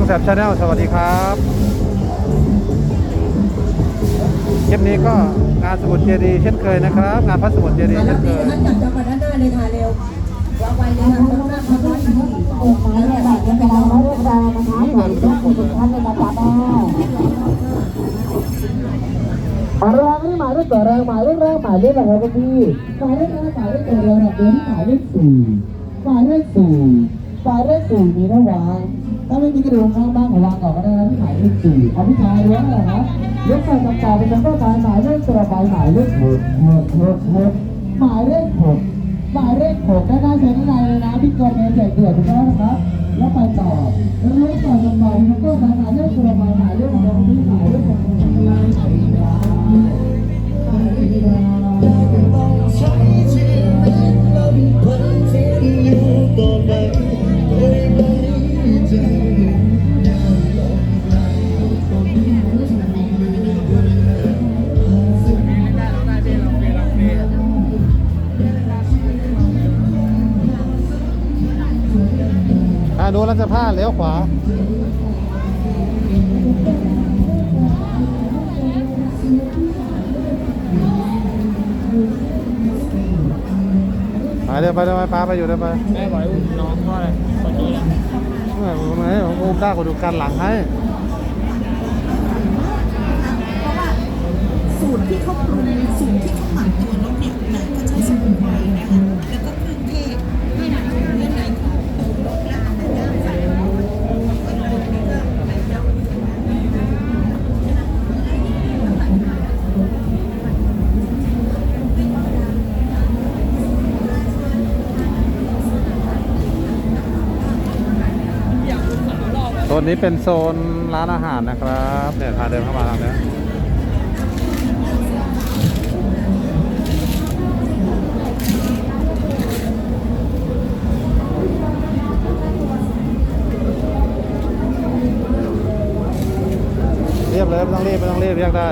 องแสบชาแนลสวัสดีครับคลิปนี้ก็งานสมุดเจดีย์เช่นเคยนะครับ งานพระสมุดเจดีย์แล้เช่วนเคดียท่านจับจับมาด้านหน้าเลยค่ะเร็ววางไว้เลยค่ะข้างหน้าข้างหน้าข้างหน้าเอกหมายเลขบัตรเป็นรางวัลเลือกรางนะคะหมายเลขทุกท่านเลยนะครับแม่รางนี้หมายเลขตัวแรงหมายเลขแรกหมายเลขอะไรกันพี่หมายเลขแรกหมายเลขตัวแรงแบบนี้หมายเลขสี่หมายเลขสี่หมายเลขสี่มีระวาง ถ้าไม่มีกระดูข้างบ้านของวางก่อนก็ได้นะที่หมายเลขสี่เอาพี่ชายเลี้ยงอะครับเลี้ยงใส่กับต่อเป็นจำก็ตารหมายเลขตัวใบหมายเลขหกหกหกหกหมายเลขหกหมายเลขหกได้านหน้าเซ็นข้ในเลยนะพี่กรณ์เนี่ยแจกเดือดถูกต้องนะครับแล้วไปต่อแล้วเลี้ยงต่อจนมาพี่ก็หมายหมาร รัชพาเลี้ยวขวา ไปเดินไปเดินไปพาไปอยู่เดินไปแม่บอกให้อุ้มน้องเพราะอะไรพอดีนะเมื่อผมไหนผมอุ้มได้กูดูการหลังให้สูตรที่เขาปรุงสูตรที่เขาหมักตัว นนี้เป็นโซนร้านอาหารนะครับเนี่ยพาเดินเข้ามาทางนี้เรียบเลยไม่ต้องรีบไม่ต้องรีบเรียกได้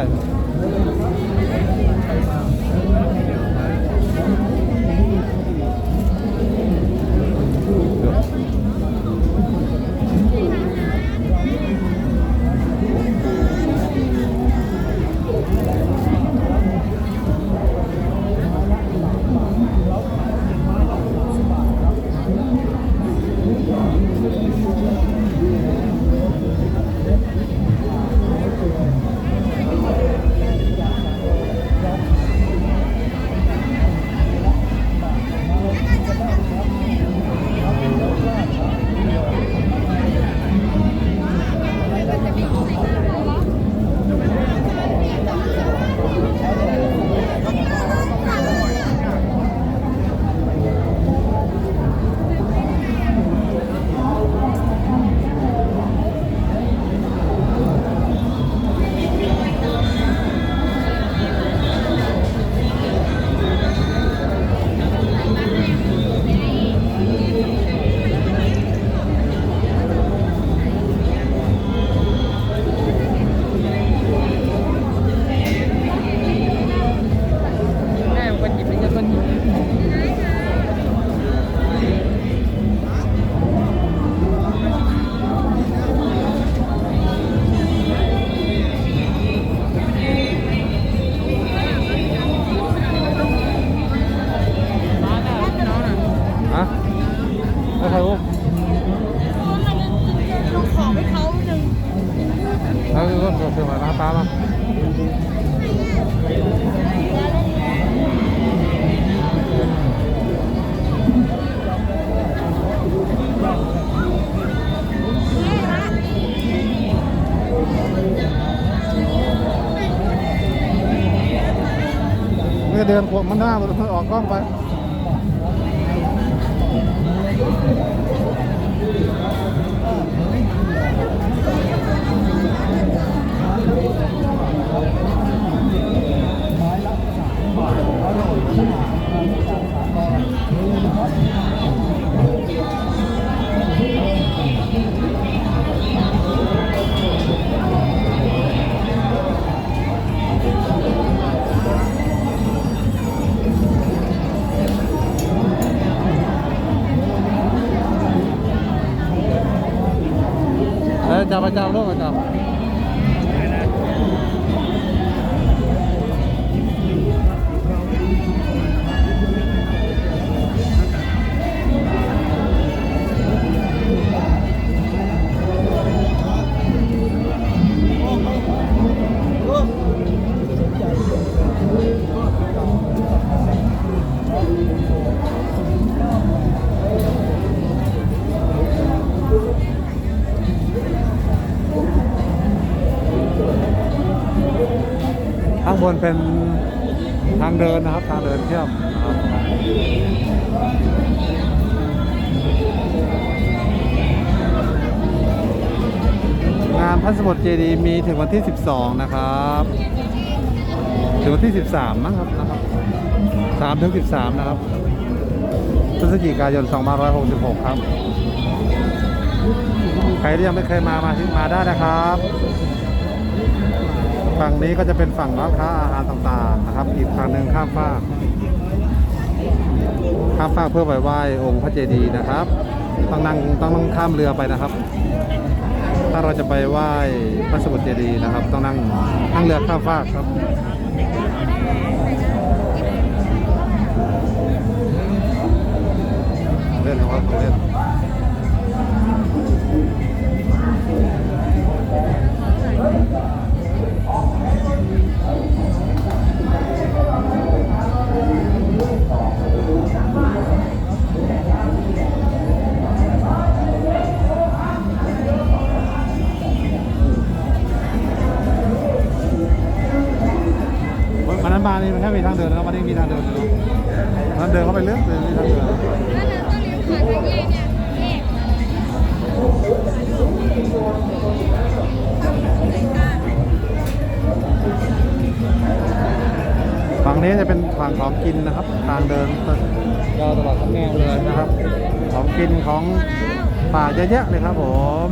เดินขวบมันหน้ามันออกกล้องไป จับปร นเป็นทางเดินนะครับ ทางเดินเที่ยมนะครับงานพระสมุทรเจดีมีถึงวันที่ 12 นะครับ ถึงวันที่ 13มั้งครับนะครับ3ถึง 13 นะครับพฤศจิกายน 2566 ครับ ใครที่ยังไม่เคยมา มาที่มาได้นะครับ ฝั่งนี้ก็จะเป็นฝั่งร้านค้าอาหารต่างๆนะครับ อีกฝั่งหนึ่งข้ามฟากข้ามฟากเพื่อไปไหว้องค์พระเจดีย์นะครับ ต้องนั่งต้องนั่งข้ามเรือไปนะครับ ถ้าเราจะไปไหว้พระสมุทรเจดีย์นะครับ ต้องนั่งนั่งเรือข้ามฟากครับ งนี้จะเป็นฝั่งของกินนะครับ ทางเดินยาวตลอดทั้งแนวเลยนะครับ ของกินของป่าเยอะแยะเลยครับผม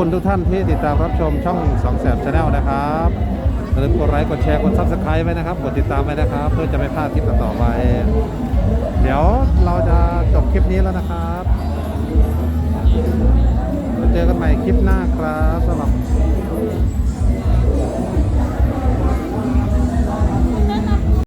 คุณทุกท่านที่ติดตามรับชมช่องสองแสบชาแนลนะครับอย่าลืมกดไลค์กดแชร์กดซับสไครต์ไว้นะครับ กดติดตามไว้นะครับ เพื่อจะไม่พลาดคลิปต่อไป เดี๋ยวเราจะจบคลิปนี้แล้วนะครับเจอกันใหม่คลิปหน้าครับสำหรับ